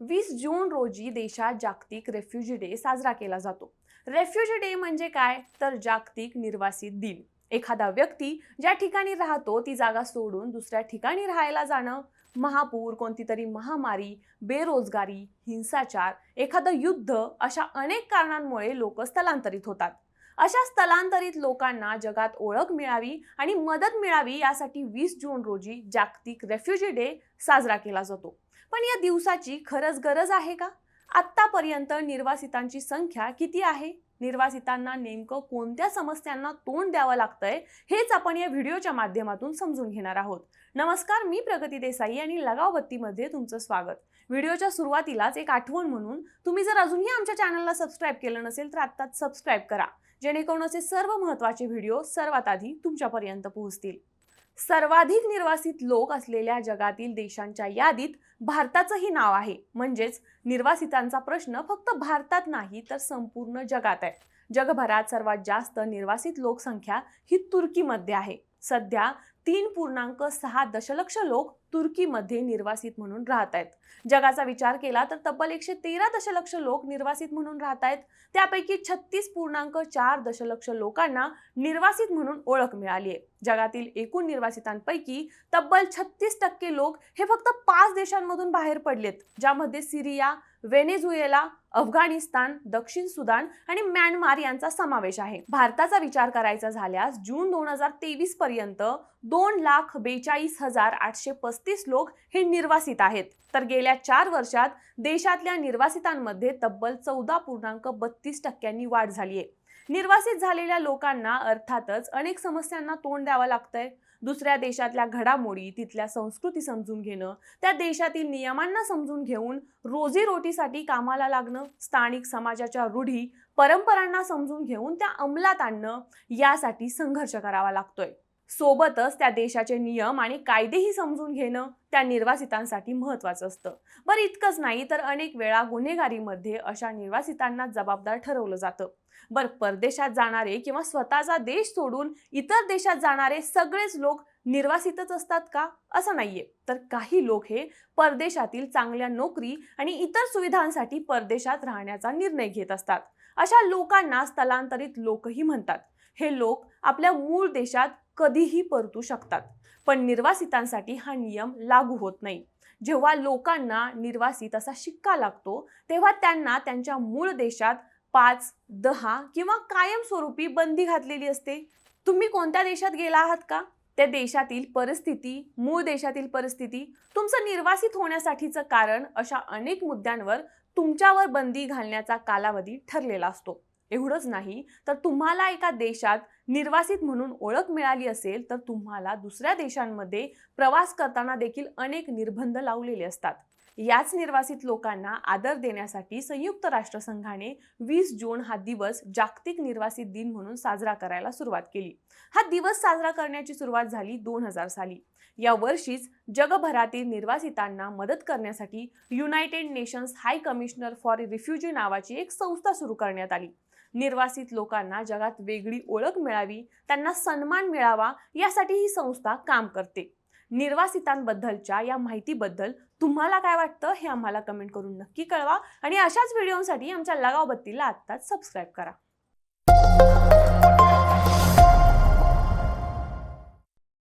वीस जून रोजी देशात जागतिक रेफ्युजी डे साजरा केला जातो. रेफ्युजी डे म्हणजे काय? तर जागतिक निर्वासित दिन. एखादा व्यक्ती ज्या ठिकाणी राहतो ती जागा सोडून दुसऱ्या ठिकाणी राहायला जाणं. महापूर कोणती तरी महामारी बेरोजगारी हिंसाचार एखादं युद्ध अशा अनेक कारणांमुळे लोक स्थलांतरित होतात. अशा स्थलांतरित लोकांना जगात ओळख मिळावी आणि मदत मिळावी यासाठी वीस जून रोजी जागतिक रेफ्युजी डे साजरा केला जातो. पण या दिवसाची खरंच गरज आहे का? आत्तापर्यंत निर्वासितांची संख्या किती आहे? निर्वासितांना नेमकं कोणत्या समस्यांना तोंड द्यावं लागतंय हेच आपण या व्हिडिओच्या माध्यमातून समजून घेणार आहोत. नमस्कार मी प्रगती देसाई आणि लगावबत्तीमध्ये तुमचं स्वागत. व्हिडिओच्या सुरुवातीलाच एक आठवण म्हणून तुम्ही जर अजूनही आमच्या चॅनलला सबस्क्राईब केलं नसेल तर आत्ताच सबस्क्राईब करा. जेणेकरून असे सर्व महत्त्वाचे व्हिडिओ सर्वात आधी तुमच्यापर्यंत पोहोचतील. सर्वाधिक निर्वासित लोक असलेल्या जगातील देशांच्या यादीत भारताचंही नाव आहे. म्हणजेच निर्वासितांचा प्रश्न फक्त भारतात नाही तर संपूर्ण जगात आहे. जगभरात सर्वात जास्त निर्वासित लोकसंख्या ही तुर्कीमध्ये आहे. सध्या तीन पूर्णांक सहा दशलक्ष लोक तुर्कीमध्ये निर्वासित म्हणून राहत आहेत जगाचा विचार केला तर तब्बल एकशे तेरा दशलक्ष लोक निर्वासित म्हणून राहत आहेत त्यापैकी छत्तीस पूर्णांक चार दशलक्ष लोकांना निर्वासित म्हणून ओळख मिळाली आहे. जगातील एकूण निर्वासितांपैकी तब्बल छत्तीस टक्के लोक हे फक्त पाच देशांमधून बाहेर पडलेत ज्यामध्ये सिरिया व्हेनेझुएला अफगाणिस्तान दक्षिण सुदान आणि म्यानमार यांचा समावेश आहे. भारताचा विचार करायचा झाल्यास जून दोन हजार तेवीस पर्यंत दोन लाख बेचाळीस हजार आठशे पस्तीस लोक हे निर्वासित आहेत. तर गेल्या चार वर्षात देशातल्या निर्वासितांमध्ये तब्बल चौदा पूर्णांक बत्तीस टक्क्यांनी वाढ झाली आहे निर्वासित झालेल्या लोकांना अर्थातच अनेक समस्यांना तोंड द्यावं लागतंय. दुसऱ्या देशातल्या घडामोडी तिथल्या संस्कृती समजून घेणं त्या देशातील नियमांना समजून घेऊन रोजीरोटीसाठी कामाला लागणं स्थानिक समाजाच्या रूढी परंपरांना समजून घेऊन त्या अंमलात आणणं यासाठी संघर्ष करावा लागतोय. सोबतच त्या देशाचे नियम आणि कायदेही समजून घेणं त्या निर्वासितांसाठी महत्वाचं असतं. बरं इतकंच नाही तर अनेक वेळा गुन्हेगारीमध्ये अशा निर्वासितांना जबाबदार ठरवलं जातं. बरं परदेशात जाणारे किंवा स्वतःचा देश सोडून इतर देशात जाणारे सगळेच लोक निर्वासितच असतात का? असं नाहीये. तर काही लोक हे परदेशातील चांगल्या नोकरी आणि इतर सुविधांसाठी परदेशात राहण्याचा निर्णय घेत असतात. अशा लोकांना स्थलांतरित लोकही म्हणतात. हे लोक आपल्या मूळ देशात कधीही परतू शकतात. पण निर्वासितांसाठी हा नियम लागू होत नाही. जेव्हा लोकांना निर्वासित असा शिक्का लागतो तेव्हा त्यांना त्यांच्या मूळ देशात पाच दहा किंवा कायमस्वरूपी बंदी घातलेली असते. तुम्ही कोणत्या देशात गेला आहात का? त्या देशातील परिस्थिती मूळ देशातील परिस्थिती तुमचं निर्वासित होण्यासाठीचं कारण अशा अनेक मुद्द्यांवर तुमच्यावर बंदी घालण्याचा कालावधी ठरलेला असतो. एवढंच नाही तर तुम्हाला एका देशात निर्वासित म्हणून ओळख मिळाली असेल तर तुम्हाला दुसऱ्या देशांमध्ये प्रवास करताना देखील अनेक निर्बंध लावलेले असतात. याच निर्वासित लोकांना आदर देण्यासाठी संयुक्त राष्ट्रसंघाने वीस जून हा दिवस जागतिक निर्वासित दिन म्हणून साजरा करायला सुरुवात केली. हा दिवस साजरा करण्याची सुरुवात झाली दोन हजार साली. या वर्षीच जगभरातील निर्वासितांना मदत करण्यासाठी United Nations High Commissioner for refugee नावाची एक संस्था सुरू करण्यात आली. निर्वासित लोकांना जगात वेगळी ओळख मिळावी त्यांना सन्मान मिळावा यासाठी ही संस्था काम करते. निर्वासितांबद्दलच्या या माहितीबद्दल तुम्हाला काय वाटतं हे आम्हाला कमेंट करून नक्की कळवा आणि अशाच व्हिडिओसाठी आमच्या लगावबत्तीला आत्ताच सबस्क्राईब करा.